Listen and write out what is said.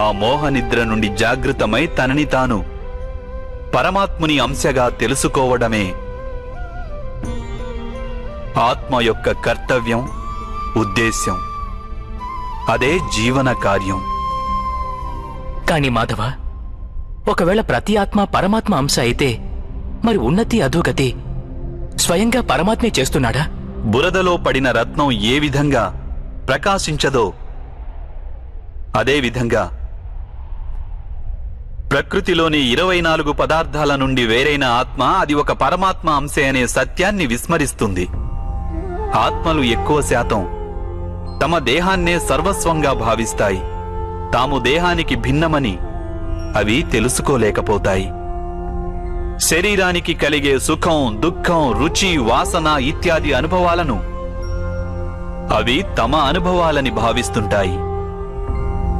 ఆ మోహనిద్ర నుండి జాగృతమై తనని తాను పరమాత్ముని అంశగా తెలుసుకోవడమే. ఆత్మ యొక్క కర్తవ్యం ఉద్దేశ్యం. అదే జీవన కార్యం. కాని మాధవ ఒకవేళ ప్రతి ఆత్మ పరమాత్మ అంశ అయితే మరి ఉన్నతి అధోగతి స్వయంగా పరమాత్మే చేస్తున్నాడా? బురదలో పడిన రత్నం ఏ విధంగా ప్రకాశించదో అదే విధంగా ప్రకృతిలోని ఇరవై నాలుగు పదార్థాల నుండి వేరైన ఆత్మ అది ఒక పరమాత్మ అంశే అనే సత్యాన్ని విస్మరిస్తుంది. ఆత్మలు ఎక్కువ శాతం తమ దేహాన్నే సర్వస్వంగా భావిస్తాయి. తాము దేహానికి భిన్నమని అవి తెలుసుకోలేకపోతాయి. శరీరానికి కలిగే సుఖం దుఃఖం రుచి వాసన ఇత్యాది అనుభవాలను అవి తమ అనుభవాలని భావిస్తుంటాయి.